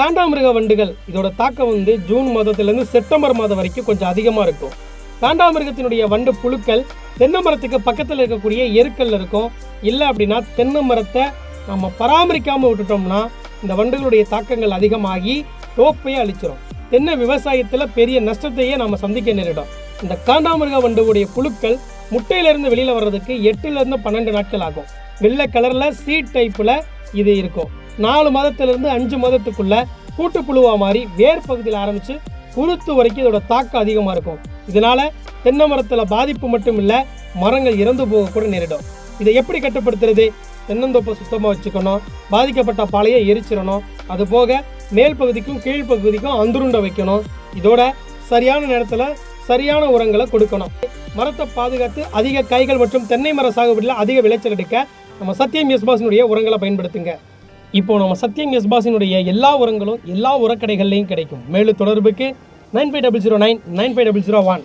காண்டாமிருக வண்டுகள் இதோட தாக்கம் வந்து ஜூன் மாதத்துலேருந்து செப்டம்பர் மாதம் வரைக்கும் கொஞ்சம் அதிகமாக இருக்கும். காண்டாமிருகத்தினுடைய வண்டு புழுக்கள் தென்னை மரத்துக்கு பக்கத்தில் இருக்கக்கூடிய எருக்கல்ல இருக்கும். இல்லை அப்படின்னா தென்னை மரத்தை நம்ம பராமரிக்காமல் விட்டுட்டோம்னா இந்த வண்டுகளுடைய தாக்கங்கள் அதிகமாகி தோப்பையே அழிச்சிரும். தென்னை விவசாயத்தில் பெரிய நஷ்டத்தையே நம்ம சந்திக்க நேரிடும். இந்த காண்டாமிருக வண்டுடைய புழுக்கள் முட்டையிலிருந்து வெளியில் வர்றதுக்கு எட்டுலேருந்து பன்னெண்டு நாட்கள் ஆகும். வெள்ளை கலரில் சீட் டைப்பில் இது இருக்கும். நாலு மாதத்திலிருந்து அஞ்சு மாதத்துக்குள்ள கூட்டுப்புழுவா மாதிரி வேர் பகுதியில் ஆரம்பித்து குருத்து வரைக்கும் இதோட தாக்கம் அதிகமாக இருக்கும். இதனால தென்னை மரத்தில் பாதிப்பு மட்டும் இல்லை மரங்கள் இறந்து போக கூட நேரிடும். இதை எப்படி கட்டுப்படுத்துறது? தென்னந்தோப்பை சுத்தமாக வச்சுக்கணும் பாதிக்கப்பட்ட பாலையை எரிச்சிடணும் அது போக மேல் பகுதிக்கும் கீழ் பகுதிக்கும் அந்துருண்டை வைக்கணும். இதோட சரியான நேரத்தில் சரியான உரங்களை கொடுக்கணும். மரத்தை பாதுகாத்து அதிக காய்கள் மற்றும் தென்னை மர சாகுபடியில் அதிக விளைச்சல் எடுக்க நம்ம சத்தியம் எஸ்பாஸினுடைய உரங்களை பயன்படுத்துங்க. இப்போ நம்ம சத்யம் எஸ்பாஸினுடைய எல்லா உரங்களும் எல்லா உரக்கடைகள்லையும் கிடைக்கும். மேலும் தொடர்புக்கு nine five double zero nine nine five double zero one.